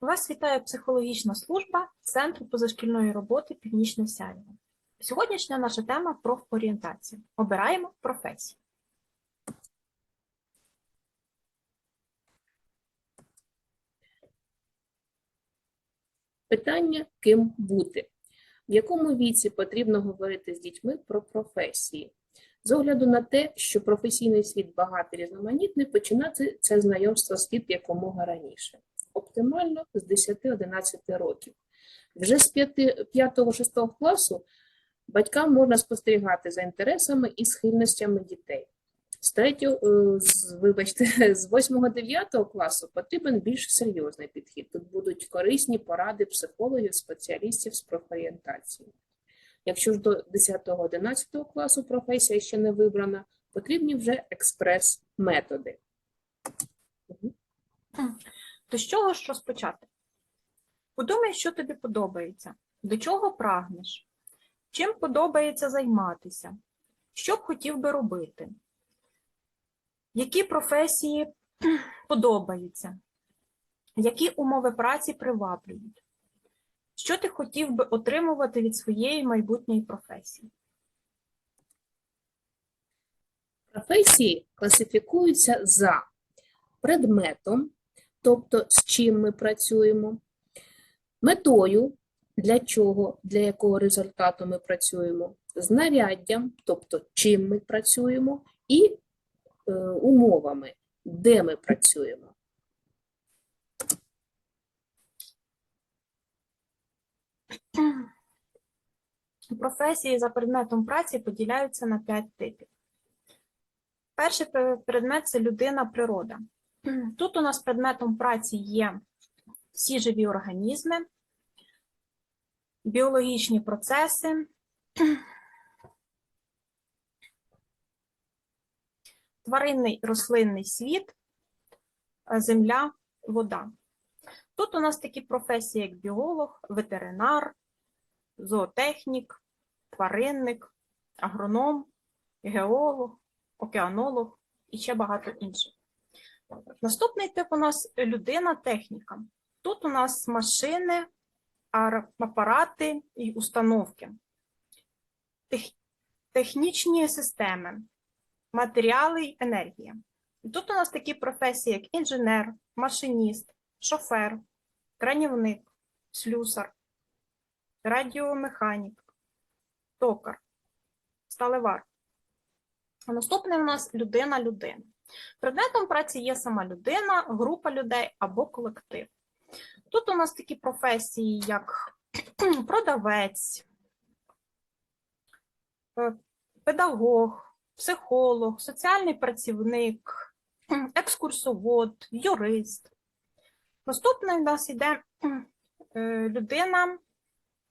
Вас вітає психологічна служба Центру позашкільної роботи Північне Сяйво. Сьогоднішня наша тема профорієнтація. Обираємо професію. Питання ким бути? В якому віці потрібно говорити з дітьми про професії? З огляду на те, що професійний світ багатий різноманітний, починати це знайомство слід якомога раніше. Оптимально з 10-11 років. Вже з 5-6 класу батькам можна спостерігати за інтересами і схильностями дітей. З 3, з, вибачте, з 8-9 класу потрібен більш серйозний підхід. Тут будуть корисні поради психологів, спеціалістів з профорієнтації. Якщо ж до 10-11 класу професія ще не вибрана, потрібні вже експрес-методи. То з чого ж розпочати? Подумай, що тобі подобається, до чого прагнеш, чим подобається займатися, що б хотів би робити, які професії подобаються, які умови праці приваблюють, що ти хотів би отримувати від своєї майбутньої професії. Професії класифікуються за предметом, тобто з чим ми працюємо, метою, для чого, для якого результату ми працюємо, знаряддям, тобто чим ми працюємо, і е, умовами, де ми працюємо. Професії за предметом праці поділяються на п'ять типів. Перший предмет це людина природа. Тут у нас предметом праці є всі живі організми, біологічні процеси, тваринний рослинний світ, е, земля, вода. Тут у нас такі професії, як біолог, ветеринар, зоотехнік, тваринник, агроном, геолог, океанолог і ще багато інших. Наступний тип у нас людина-техніка. Тут у нас машини, апарати і установки, тех- технічні системи, матеріали й енергія. Тут у нас такі професії, як інженер, машиніст, шофер, кранівник, слюсар, радіомеханік, токар, сталевар. А наступний у нас людина-людина. Предметом праці є сама людина, група людей або колектив. Тут у нас такі професії, як продавець, е, педагог, психолог, соціальний працівник, екскурсовод, юрист. Наступний у нас йде е, людина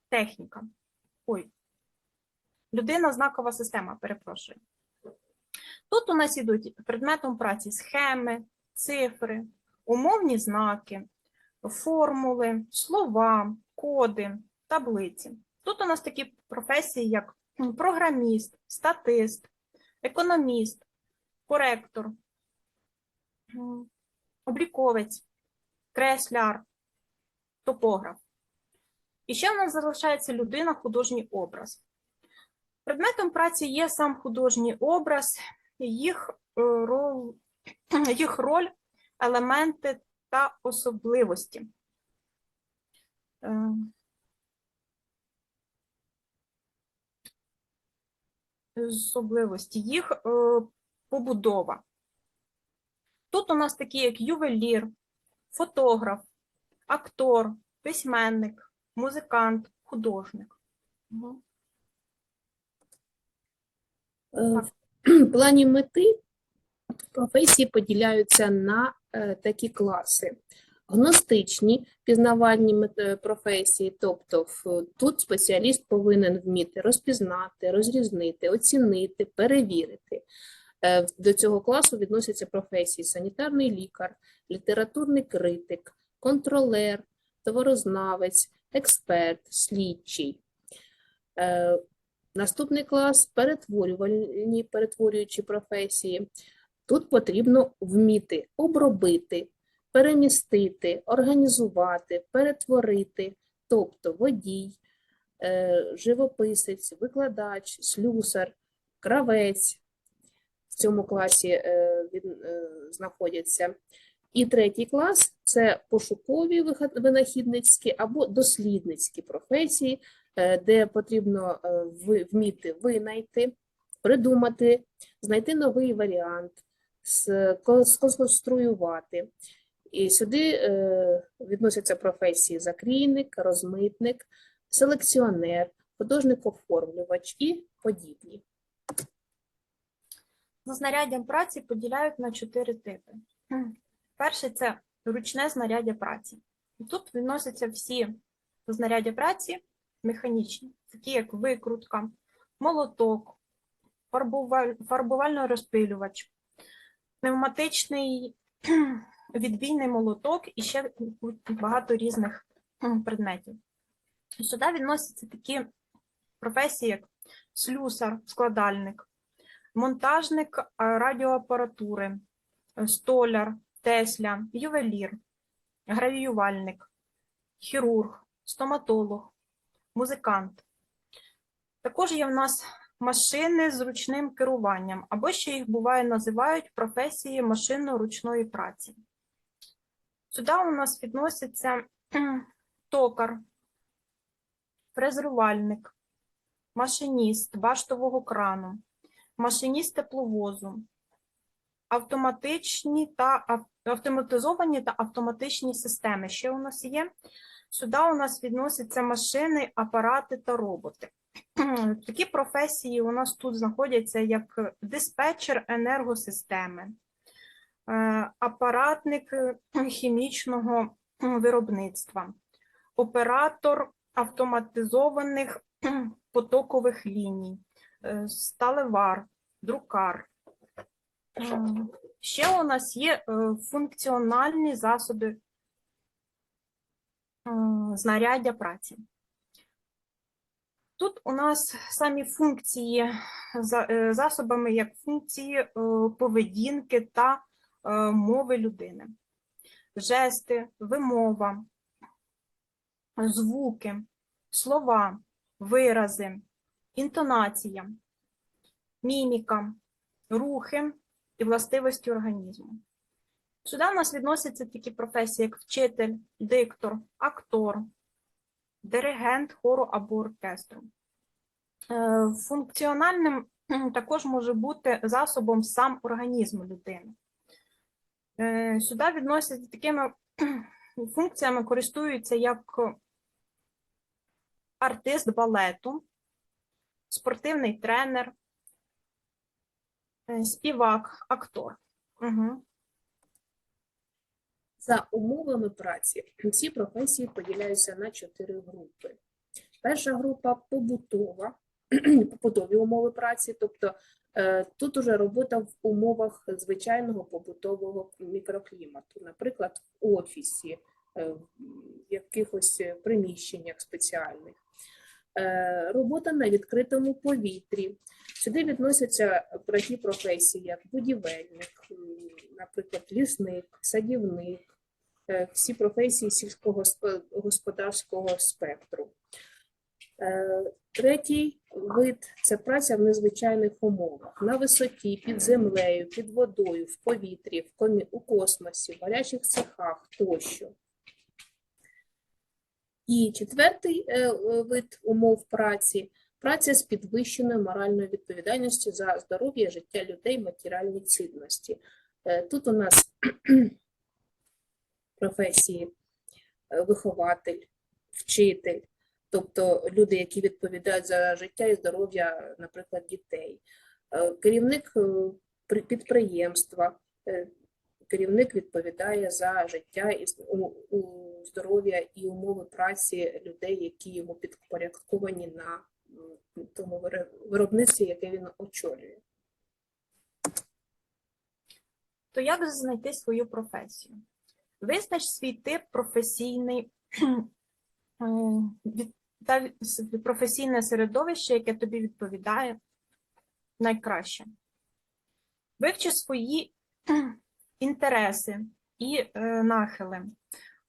техніка. Ой, людина знакова система, перепрошую. Тут у нас ідуть предметом праці схеми, цифри, умовні знаки, формули, слова, коди, таблиці. Тут у нас такі професії, як програміст, статист, економіст, коректор, обліковець, кресляр, топограф. І ще в нас залишається людина, художній образ. Предметом праці є сам художній образ, їх е, рол, їх роль, елементи та особливості. Е, Особливості їх е, побудова. Тут у нас такі, як ювелір, фотограф, актор, письменник, музикант, художник. Плані мети професії поділяються на е, такі класи. Гностичні пізнавальні е, професії, тобто тут спеціаліст повинен вміти розпізнати, розрізнити, оцінити, перевірити. Е, До цього класу відносяться професії санітарний лікар, літературний критик, контролер, товарознавець, експерт, слідчий. Наступний клас перетворювальні, перетворюючі професії. Тут потрібно вміти обробити, перемістити, організувати, перетворити, тобто водій, е, живописець, викладач, слюсар, кравець в цьому класі е, він, е, знаходяться. І третій клас це пошукові винахідницькі або дослідницькі професії, де потрібно е, вміти винайти, придумати, знайти новий варіант, ско- сконструювати. І сюди е, відносяться професії закрійник, розмитник, селекціонер, художник-оформлювач і подібні. За знаряддям праці поділяють на чотири типи. Перший це ручне знаряддя праці. Тут відносяться всі знаряддя праці механічні, такі як викрутка, молоток, фарбуваль- фарбувально-розпилювач, пневматичний відбійний молоток і ще багато різних предметів. Сюди відносяться такі професії, як слюсар, складальник, монтажник радіоапаратури, столяр, тесля, ювелір, гравіювальник, хірург, стоматолог, музикант. Також є в нас машини з ручним керуванням, або ще їх буває називають професії машинно-ручної праці. Сюди у нас відносяться токар, фрезерувальник, машиніст баштового крану, машиніст тепловозу, автоматичні та автоматизовані та автоматичні системи. Ще у нас є. Сюди у нас відносяться машини, апарати та роботи. Такі професії у нас тут знаходяться як диспетчер енергосистеми, е, апаратник хімічного виробництва, оператор автоматизованих потокових ліній, е, сталевар, друкар. Е, Ще у нас є функціональні засоби знаряддя праці. Тут у нас самі функції е, засобами як функції е, поведінки та е, мови людини, жести, вимова, звуки, слова, вирази, інтонація, міміка, рухи і властивості організму. Сюди в нас відносяться такі професії, як вчитель, диктор, актор, диригент хору або оркестру. Е, Функціональним також може бути засобом сам організм людини. Е, Сюди відносяться такими функціями, користуються як артист балету, спортивний тренер, е, співак, актор. Угу. За умовами праці всі професії поділяються на чотири групи. Перша група побутова, побутові умови праці, тобто е, тут уже робота в умовах звичайного побутового мікроклімату, наприклад, в офісі, е, в якихось приміщеннях спеціальних. Е, Робота на відкритому повітрі. Сюди відносяться такі професії, як будівельник, наприклад, лісник, садівник, е, всі професії сільськогосподарського спектру. Е, Третій вид це праця в незвичайних умовах на висоті, під землею, під водою, в повітрі, в комі... у космосі, в гарячих цехах тощо. І четвертий е, вид умов праці праця з підвищеною моральною відповідальністю за здоров'я, життя людей, матеріальні цінності. Е, Тут у нас професії е, вихователь, вчитель, тобто люди, які відповідають за життя і здоров'я, наприклад, дітей, Е, керівник підприємства, керівник відповідає за життя і здоров'я і умови праці людей, які йому підпорядковані на тому виро- виробництві, яке він очолює. То як знайти свою професію? Визнач свій тип професійний е, та професійне середовище, яке тобі відповідає найкраще. Вивчи свої інтереси, і е, нахили,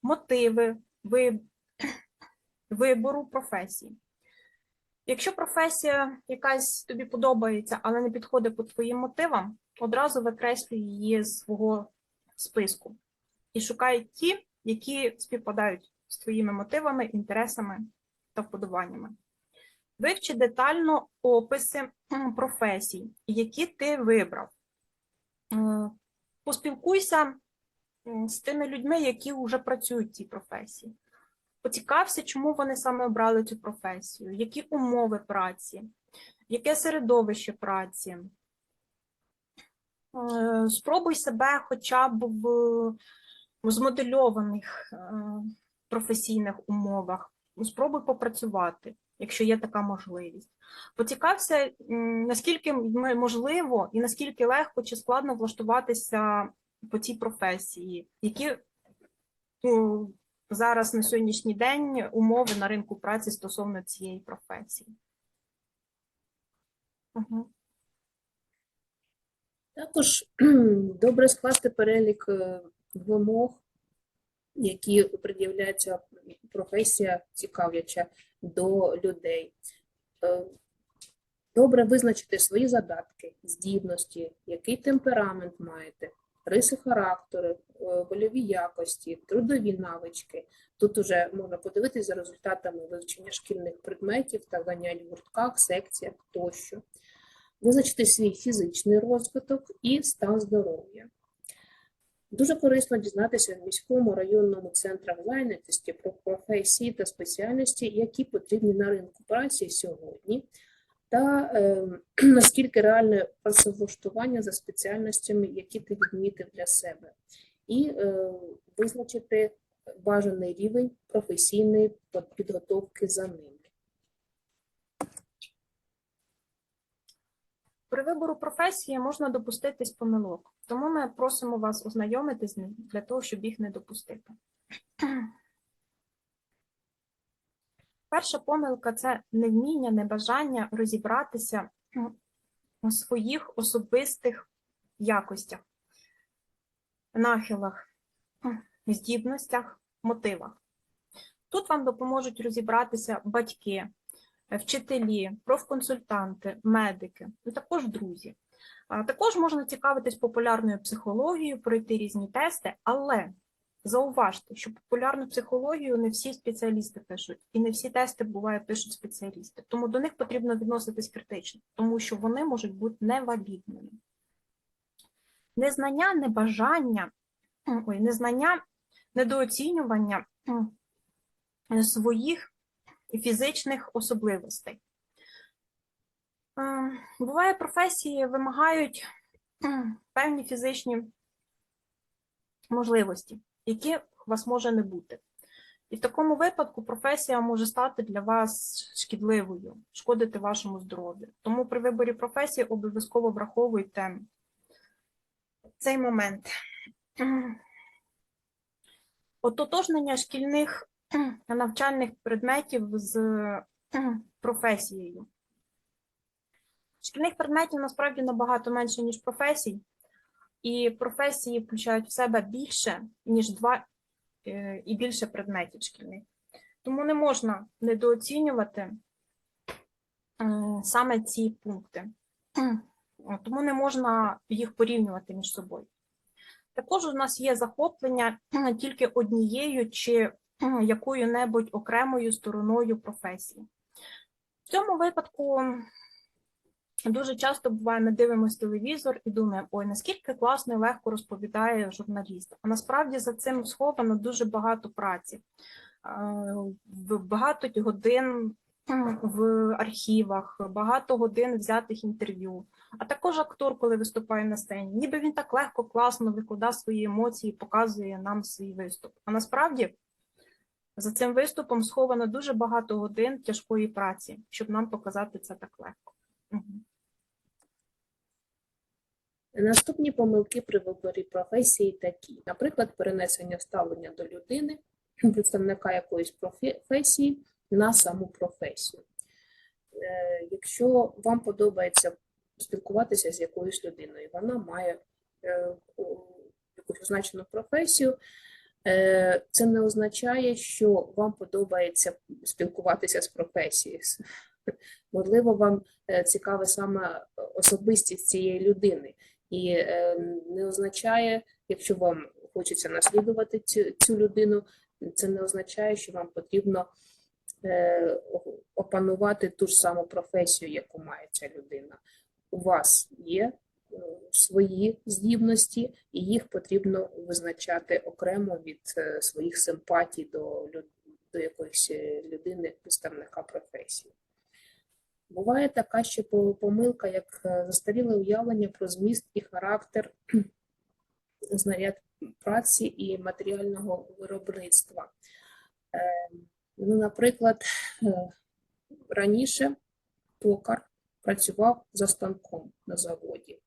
мотиви вибору професії. Якщо професія якась тобі подобається, але не підходить по твоїм мотивам, одразу викреслюй її з свого списку і шукай ті, які співпадають з твоїми мотивами, інтересами та вподобаннями. Вивчи детально описи професій, які ти вибрав. Е, Поспілкуйся з тими людьми, які вже працюють в цій професії. Поцікався, чому вони саме обрали цю професію, які умови праці, яке середовище праці. Е, Спробуй себе хоча б в змодельованих е, професійних умовах. Спробуй попрацювати, якщо є така можливість. Поцікався, наскільки можливо і наскільки легко чи складно влаштуватися по цій професії, які ну, зараз на сьогоднішній день умови на ринку праці стосовно цієї професії. Угу. Також добре скласти перелік е, вимог, які пред'являється професія цікавляча до людей. Е, Добре визначити свої задатки, здібності, який темперамент маєте, риси характеру, е, вольові якості, трудові навички. Тут уже можна подивитися за результатами вивчення шкільних предметів та занять в гуртках, секціях тощо визначити свій фізичний розвиток і стан здоров'я. Дуже корисно дізнатися в міському районному центрах зайнятості про професії та спеціальності, які потрібні на ринку праці сьогодні, та е, наскільки реальне працевлаштування за спеціальностями, які ти відмітив для себе, і е, визначити бажаний рівень професійної підготовки за ними. При вибору професії можна допуститись помилок, тому ми просимо вас ознайомити з ним для того, щоб їх не допустити. Перша помилка це невміння, небажання розібратися у своїх особистих якостях, нахилах, здібностях, мотивах. Тут вам допоможуть розібратися батьки, вчителі, профконсультанти, медики, і також друзі. Також можна цікавитись популярною психологією, пройти різні тести, але зауважте, що популярну психологію не всі спеціалісти пишуть, і не всі тести буває пишуть спеціалісти. Тому до них потрібно відноситись критично, тому що вони можуть бути невалідними. Незнання, небажання, ой, незнання, недооцінювання своїх фізичних особливостей. Е, Буває, професії вимагають певні фізичні можливості, які у вас може не бути. І в такому випадку професія може стати для вас шкідливою, шкодити вашому здоров'ю. Тому при виборі професії обов'язково враховуйте цей момент. Ототожнення шкільних навчальних предметів з професією. Шкільних предметів насправді набагато менше, ніж професій, і професії включають в себе більше, ніж два е, і більше предметів шкільних. Тому не можна недооцінювати е, саме ці пункти. Тому не можна їх порівнювати між собою. Також у нас є захоплення тільки однією чи якою-небудь окремою стороною професії. В цьому випадку дуже часто буває, ми дивимося телевізор і думаємо, ой, наскільки класно і легко розповідає журналіст. А насправді за цим сховано дуже багато праці, багато годин в архівах, багато годин взятих інтерв'ю. А також актор, коли виступає на сцені, ніби він так легко, класно викладає свої емоції, показує нам свій виступ. А насправді за цим виступом сховано дуже багато годин тяжкої праці, щоб нам показати це так легко. Наступні помилки при виборі професії такі, наприклад, перенесення ставлення до людини, представника якоїсь професії на саму професію. Е, Якщо вам подобається спілкуватися з якоюсь людиною, вона має е, якусь означену професію, це не означає, що вам подобається спілкуватися з професією. Можливо, вам е, цікава саме особистість цієї людини, і е, не означає, якщо вам хочеться наслідувати цю, цю людину, це не означає, що вам потрібно е, опанувати ту ж саму професію, яку має ця людина. У вас є е, свої здібності, і їх потрібно визначати окремо від е, своїх симпатій до, до якоїсь е, людини, представника професії. Буває така ще помилка, як е, застаріле уявлення про зміст і характер знаряд праці і матеріального виробництва. Е, Ну, наприклад, раніше токар працював за станком на заводі,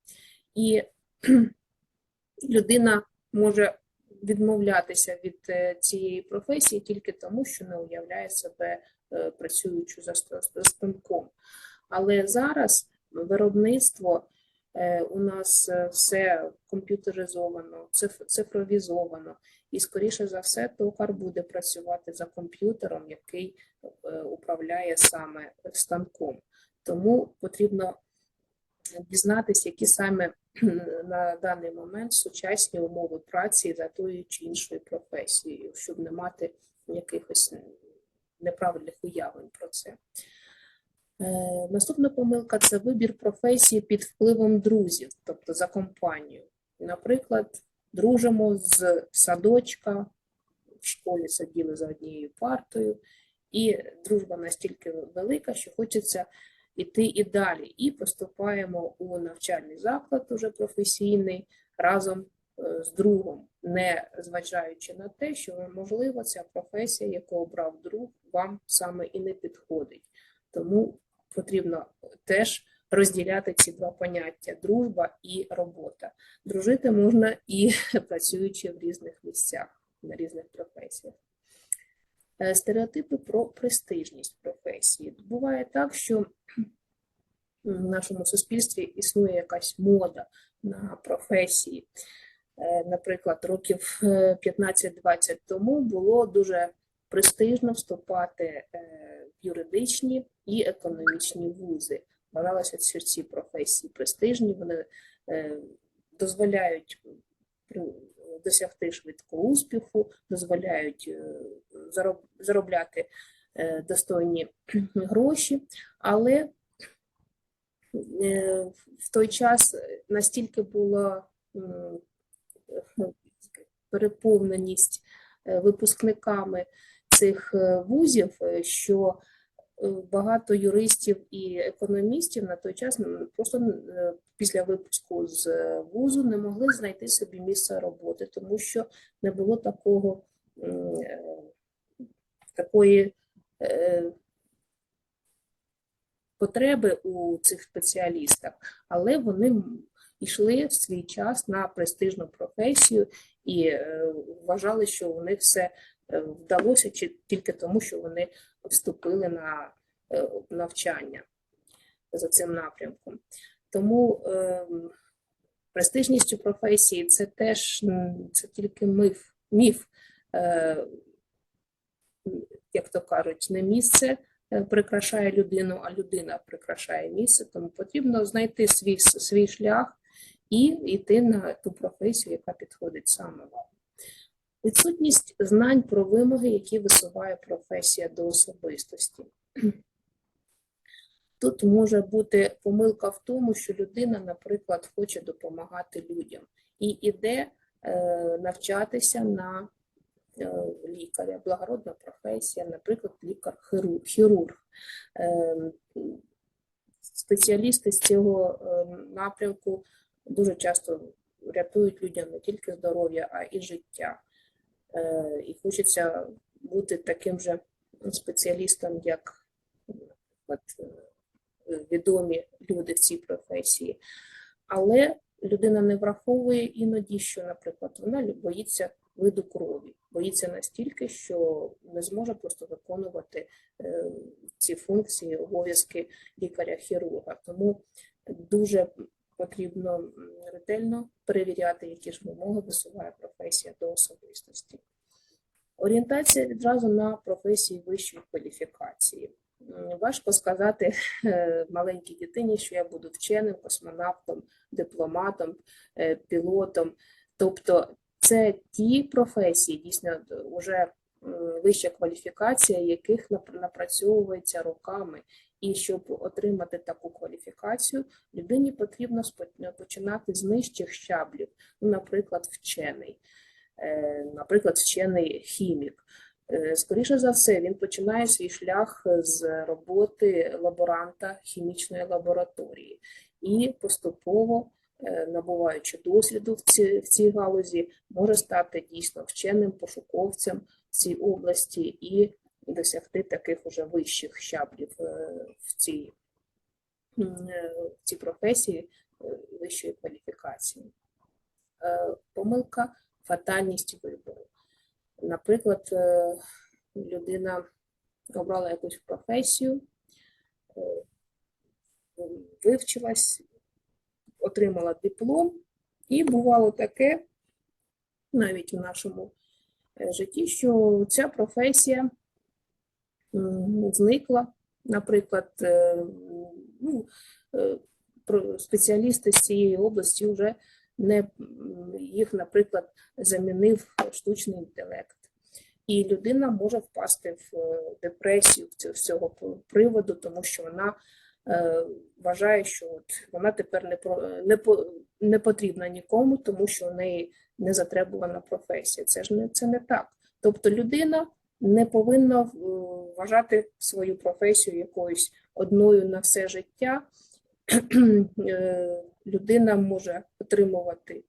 і людина може відмовлятися від е, цієї професії тільки тому, що не уявляє себе е, працюючи за станком. Але зараз виробництво е, у нас все комп'ютеризовано, цифровізовано, і скоріше за все, токар буде працювати за комп'ютером, який управляє саме станком. Тому потрібно дізнатися, які саме на даний момент сучасні умови праці за тою чи іншою професією, щоб не мати якихось неправильних уявлень про це. Е, Наступна помилка це вибір професії під впливом друзів, тобто за компанію. Наприклад, дружимо з садочка, в школі сиділи за однією партою, і дружба настільки велика, що хочеться іти і далі. І поступаємо у навчальний заклад, уже професійний, разом е, з другом, не зважаючи на те, що можливо ця професія, яку обрав друг, вам саме і не підходить. Тому потрібно теж розділяти ці два поняття дружба і робота. Дружити можна і працюючи в різних місцях, на різних професіях. Е, Стереотипи про престижність професії. Буває так, що в нашому суспільстві існує якась мода на професії. Е, Наприклад, років е, 15-20 тому було дуже престижно вступати е, в юридичні і економічні вузи. Вважалося, що ці професії престижні, вони е, дозволяють при- досягти швидкого успіху, дозволяють е, заробляти е, достойні гроші, але е, в той час настільки була переповненість випускниками цих вузів, що багато юристів і економістів на той час просто після випуску з е, вузу не могли знайти собі місце роботи, тому що не було такого е, такої е, потреби у цих спеціалістах, але вони йшли в свій час на престижну професію і вважали, що у них все вдалося тільки тому, що вони вступили на навчання за цим напрямком. Тому е, престижністю професії це теж це тільки міф, міф е, як то кажуть, не місце е, прикрашає людину, а людина прикрашає місце. Тому потрібно знайти свій, свій шлях і йти на ту професію, яка підходить саме вам. Відсутність знань про вимоги, які висуває професія до особистості. Тут може бути помилка в тому, що людина, наприклад, хоче допомагати людям і іде е, навчатися на е, лікаря, благородна професія, наприклад, лікар-хірург. Е, Спеціалісти з цього напрямку дуже часто рятують людям не тільки здоров'я, а і життя. І хочеться бути таким же спеціалістом, як відомі люди в цій професії. Але людина не враховує іноді, що, наприклад, вона боїться виду крові, боїться настільки, що не зможе просто виконувати е, ці функції, обов'язки лікаря-хірурга. Тому дуже потрібно ретельно перевіряти, які ж вимоги висуває професія до особистості. Орієнтація відразу на професії вищої кваліфікації. М, Важко сказати е, маленькій дитині, що я буду вченим, космонавтом, дипломатом, е, пілотом. Тобто це ті професії, дійсно вже вища кваліфікація, яких напрацьовується роками. І щоб отримати таку кваліфікацію, людині потрібно починати з нижчих щаблів, ну, наприклад, вчений, Е, наприклад, вчений хімік. Е, Скоріше за все, він починає свій шлях з роботи лаборанта хімічної лабораторії і поступово, е, набуваючи досвіду в цій, в цій галузі, може стати дійсно вченим пошуковцем в цій області і досягти таких уже вищих щаблів е, в цій, в цій професії вищої кваліфікації. Помилка фатальність вибору. Наприклад, е, людина обрала якусь професію, е, вивчилась, отримала диплом, і бувало таке навіть в нашому е, житті, що ця професія зникла. Наприклад, ну, спеціалісти з цієї області вже не їх, наприклад, замінив штучний інтелект. І людина може впасти в е, депресію з цього- приводу, тому що вона е, вважає, що от вона тепер не, про, не, по- не потрібна нікому, тому що в неї не затребувана професія. Це ж не, це не так. Тобто людина не повинна е, вважати свою професію якоюсь одною на все життя. Е, Людина може отримувати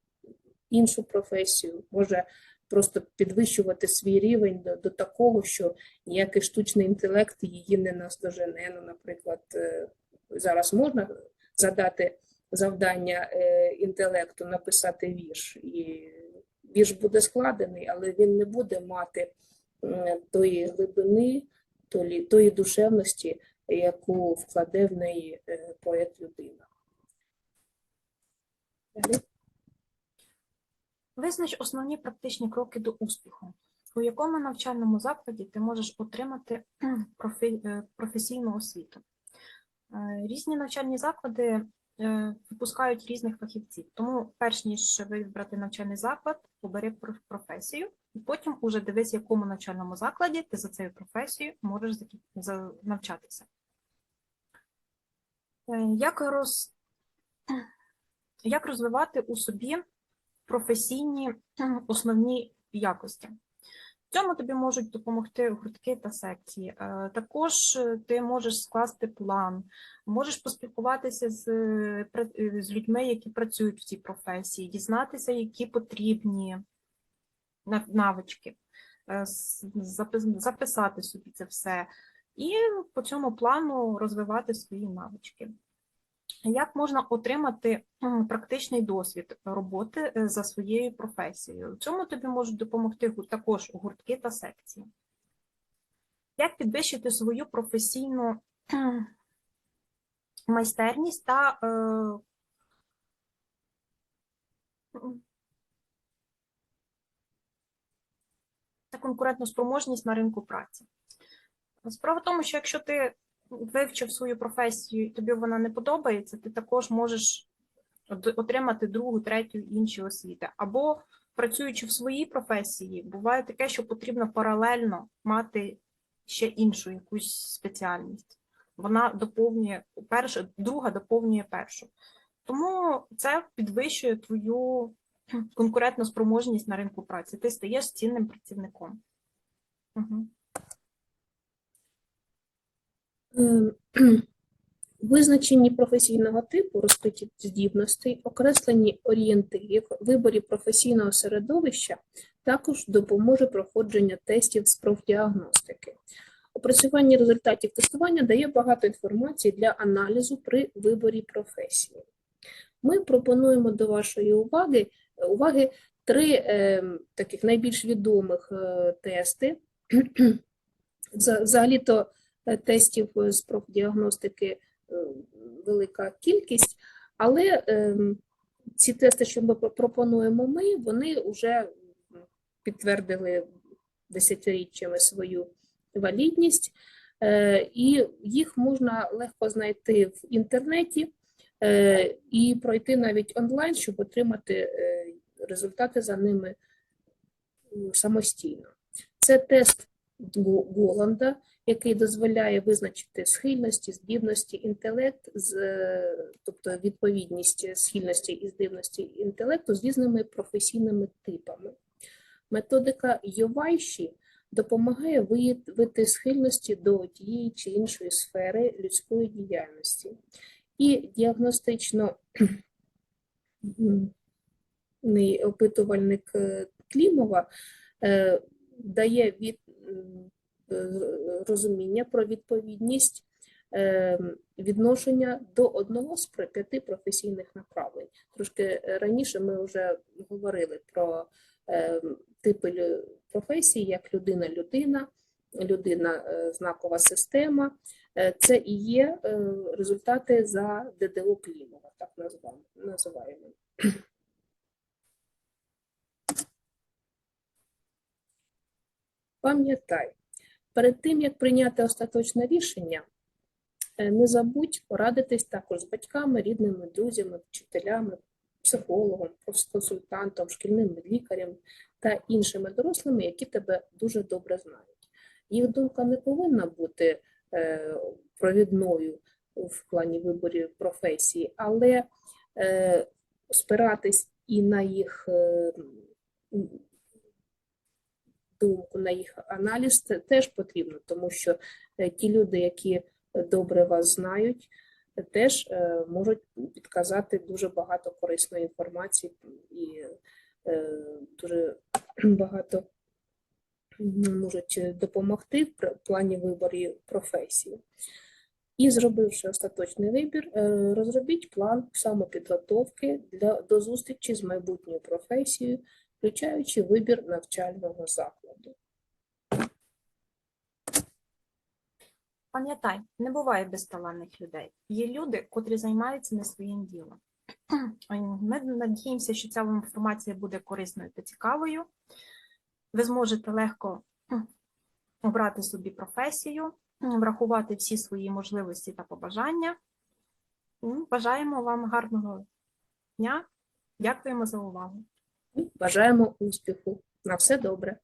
іншу професію, може просто підвищувати свій рівень до, до такого, що ніякий штучний інтелект її не наздожене. Ну, наприклад, е, зараз можна задати завдання е, інтелекту написати вірш, і вірш буде складений, але він не буде мати тої глибини, тої, тої душевності, яку вкладе в неї е, поет людина. Визнач основні практичні кроки до успіху. У якому навчальному закладі ти можеш отримати е, професійну освіту? Е, Різні навчальні заклади е, випускають різних фахівців, тому перш ніж вибрати навчальний заклад, обери професію, і потім уже дивись, якому навчальному закладі ти за цією професією можеш навчатися. Як, роз... Як розвивати у собі професійні основні якості. В цьому тобі можуть допомогти гуртки та секції. Е, Також е, ти можеш скласти план, можеш поспілкуватися з, е, з людьми, які працюють в цій професії, дізнатися, які потрібні навички, записати собі це все і по цьому плану розвивати свої навички. Як можна отримати практичний досвід роботи е, за своєю професією? В цьому тобі можуть допомогти також гуртки та секції. Як підвищити свою професійну майстерність та, е, та конкурентну спроможність на ринку праці? Справа в тому, що якщо ти вивчив свою професію і тобі вона не подобається, ти також можеш отримати другу, третю інші освіти. Або працюючи в своїй професії, буває таке, що потрібно паралельно мати ще іншу якусь спеціальність. Вона доповнює першу, друга доповнює першу. Тому це підвищує твою конкурентну спроможність на ринку праці. Ти стаєш цінним працівником. Угу. Е, Визначенні професійного типу, розкриті здібностей, окреслені орієнтирів, виборі професійного середовища також допоможе проходження тестів з профдіагностики. Опрацювання результатів тестування дає багато інформації для аналізу при виборі професії. Ми пропонуємо до вашої уваги, уваги три е, таких найбільш відомих е, тести. Взагалі-то тестів е, з профдіагностики е, велика кількість, Але ем, ці тести, що ми пропонуємо ми, вони вже підтвердили десятиріччями свою валідність, е, і їх можна легко знайти в інтернеті е, і пройти навіть онлайн, щоб отримати е, результати за ними самостійно. Це тест Го- Голланда, який дозволяє визначити схильності, здібності, інтелект, з, е, тобто відповідність схильності і здібності інтелекту з різними професійними типами. Методика Йовайші допомагає виявити схильності до тієї чи іншої сфери людської діяльності. І діагностично опитувальник е, Клімова е, дає від, розуміння про відповідність е, відношення до одного з п'яти професійних направлень. Трошки раніше ми вже говорили про е, типи професій, як людина-людина, людина е, знакова система. Е, Це і є е, результати за ДДО Клімова, так називаємо. Пам'ятай, перед тим як прийняти остаточне рішення, е, не забудь порадитись також з батьками, рідними, друзями, вчителями, психологом, консультантом, шкільним лікарем та іншими дорослими, які тебе дуже добре знають. Їх думка не повинна бути е, провідною в плані виборів професії, але е, спиратись і на їх думку, на їх аналіз, це теж потрібно, тому що е, ті люди, які добре вас знають, е, теж е, можуть підказати дуже багато корисної інформації і е, дуже багато можуть допомогти в плані виборів професії. І зробивши остаточний вибір, е, розробіть план самопідготовки для, до зустрічі з майбутньою професією, включаючи вибір навчального закладу. Пам'ятай, не буває безталанних людей. Є люди, котрі займаються не своїм ділом. Ми надіємося, що ця інформація буде корисною та цікавою. Ви зможете легко обрати собі професію, врахувати всі свої можливості та побажання. Бажаємо вам гарного дня. Дякуємо за увагу. Бажаємо успіху. На все добре.